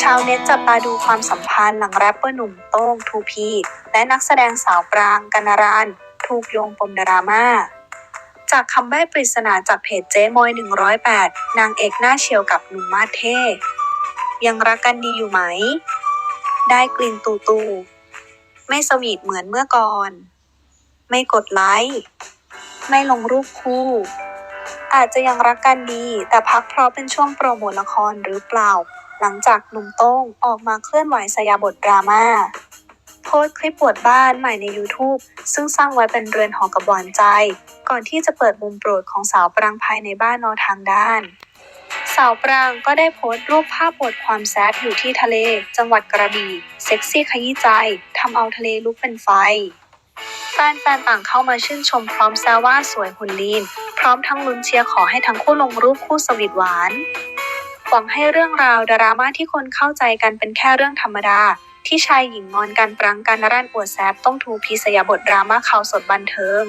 ชาวเน็ตจับตาดูความสัมพันธ์หลังแรปเปอร์หนุ่มโต้งทูพีและนักแสดงสาวปรางกันารันถูกโยงปมดราม่า จากคำใบ้ปริศนาจากเพจเจ๊มอย 108 นางเอกหน้าเชียวกับหนุ่มมาเท่ยังรักกันดีอยู่ไหม ได้กลิ่นตูตู ไม่สวีทเหมือนเมื่อก่อน ไม่กดไลค์ไม่ลงรูปคู่ อาจจะยังรักกันดี แต่พักเพราะเป็นช่วงโปรโมทละครหรือเปล่า หลังจากหนุ่มโต้งออกมาเคลื่อนไหวสยาบทดราม่าโพสต์คลิปปวดบ้านใหม่ใน YouTube ซึ่งสร้างไว้เป็นเรือนหอกับหวานใจ ก่อนที่จะเปิดมุมโปรดของสาวปรางภายในบ้านนอทางด้าน สาวปรางก็ได้โพสต์รูปภาพปวดความแซดอยู่ที่ทะเล จังหวัดกระบี่เซ็กซี่ขยี้ใจทำเอาทะเลลุกเป็นไฟแฟนๆต่างเข้ามาชื่นชมพร้อมแซวว่าสวยหุ่นลีน พร้อมทั้งลุ้นเชียร์ขอให้ทั้งคู่ลงรูปคู่สวีทหวาน หวังให้เรื่องราวดราม่าที่คนเข้าใจกันเป็นแค่เรื่องธรรมดา ที่ชายหญิงงอนกันปรังกันรันอวดแซบต้องถูกพิสยาบทดราม่าข่าวสดบันเทิง